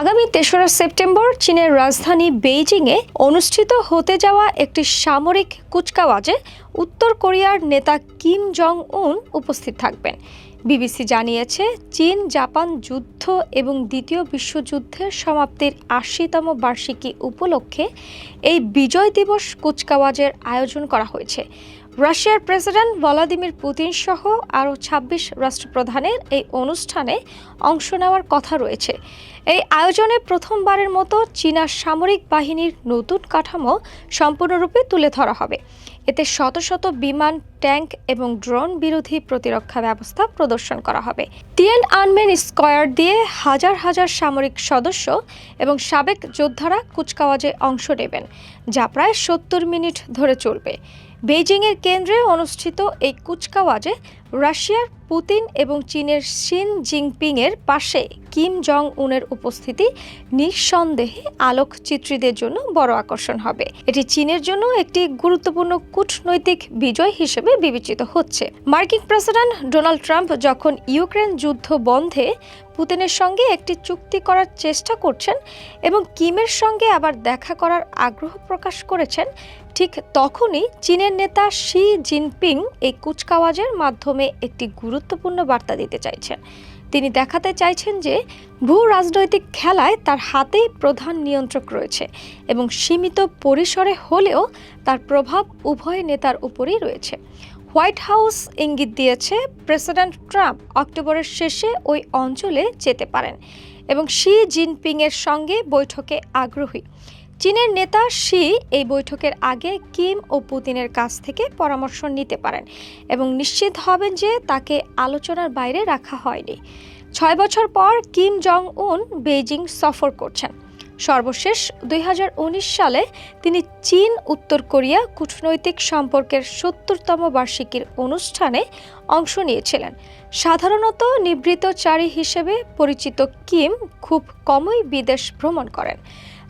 আগামী তেসরা সেপ্টেম্বর চীনের রাজধানী বেইজিংয়ে অনুষ্ঠিত হতে যাওয়া একটি সামরিক কুচকাওয়াজে উত্তর কোরিয়ার নেতা কিম জং উন উপস্থিত থাকবেন। বিবিসি জানিয়েছে, চীন, জাপান যুদ্ধ এবং দ্বিতীয় বিশ্বযুদ্ধের সমাপ্তির আশিতম বার্ষিকী উপলক্ষে এই বিজয় দিবস কুচকাওয়াজের আয়োজন করা হয়েছে। রাশিয়ার প্রেসিডেন্ট ভলাদিমির পুতিন সহ আরও ছাব্বিশ রাষ্ট্রপ্রধানের এই অনুষ্ঠানে অংশ নেওয়ার কথা রয়েছে। এই আয়োজনে প্রথমবারের মতো চীনা সামরিক বাহিনীর নতুন কাঠামো সম্পূর্ণরূপে তুলে ধরা হবে। এতে শত শত বিমান, ট্যাঙ্ক এবং ড্রোন বিরোধী প্রতিরক্ষা ব্যবস্থা প্রদর্শন করা হবে। টিয়েন আনমেন স্কয়ার দিয়ে হাজার হাজার সামরিক সদস্য এবং সাবেক যোদ্ধারা কুচকাওয়াজে অংশ নেবেন, যা প্রায় সত্তর মিনিট ধরে চলবে। বেইজিংয়ের কেন্দ্রে অনুষ্ঠিত এই কুচকাওয়াজে রাশিয়ার পুতিন এবং চীনের শিন জিনপিংয়ের পাশে কিম জং উনের উপস্থিতি নিঃসন্দেহে আলোকচিত্রীদের জন্য বড় আকর্ষণ হবে। এটি চীনের জন্য একটি গুরুত্বপূর্ণ কূটনৈতিক বিজয় হিসেবে বিবেচিত হচ্ছে। মার্কিন প্রেসিডেন্ট ডোনাল্ড ট্রাম্প যখন ইউক্রেন যুদ্ধ বন্ধে পুতিনের সঙ্গে একটি চুক্তি করার চেষ্টা করছেন এবং কিমের সঙ্গে আবার দেখা করার আগ্রহ প্রকাশ করেছেন, ঠিক তখনই চীনের নেতা শি জিনপিং এই কুচকাওয়াজের মাধ্যমে একটি গুরুত্বপূর্ণ বার্তা দিতে চাইছেন। তিনি দেখাতে চাইছেন যে, ভূ রাজনৈতিক খেলায় তার হাতেই প্রধান নিয়ন্ত্রক রয়েছে এবং সীমিত পরিসরে হলেও তার প্রভাব উভয় নেতার উপরেই রয়েছে। হোয়াইট হাউস ইঙ্গিত দিয়েছে, প্রেসিডেন্ট ট্রাম্প অক্টোবরের শেষে ওই অঞ্চলে যেতে পারেন এবং শি জিনপিংয়ের সঙ্গে বৈঠকে আগ্রহী। চীনের নেতা শি এই বৈঠকের আগে কিম ও পুতিনের কাছ থেকে পরামর্শ নিতে পারেন এবং নিশ্চিত হবেন যে তাকে আলোচনার বাইরে রাখা হয়নি। ছয় বছর পর কিম জং উন বেইজিং সফর করছেন। সর্বশেষ দুই হাজার উনিশ সালে তিনি চীন, উত্তর কোরিয়া কূটনৈতিক সম্পর্কের সত্তরতম বার্ষিকীর অনুষ্ঠানে অংশ নিয়েছিলেন। সাধারণত নিবৃতচারী হিসেবে পরিচিত কিম খুব কমই বিদেশ ভ্রমণ করেন।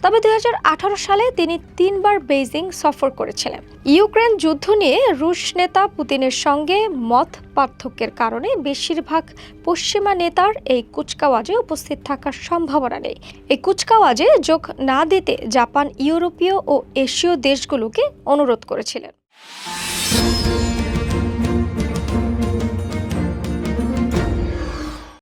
তবে দু হাজার আঠারো সালে তিনি তিনবার বেইজিং সফর করেছিলেন। ইউক্রেন যুদ্ধ নিয়ে রুশ নেতা পুতিনের সঙ্গে মত পার্থক্যের কারণে বেশিরভাগ পশ্চিমা নেতার এই কুচকাওয়াজে উপস্থিত থাকার সম্ভাবনা নেই। এই কুচকাওয়াজে যোগ না দিতে জাপান, ইউরোপীয় ও এশীয় দেশগুলোকে অনুরোধ করেছিলেন।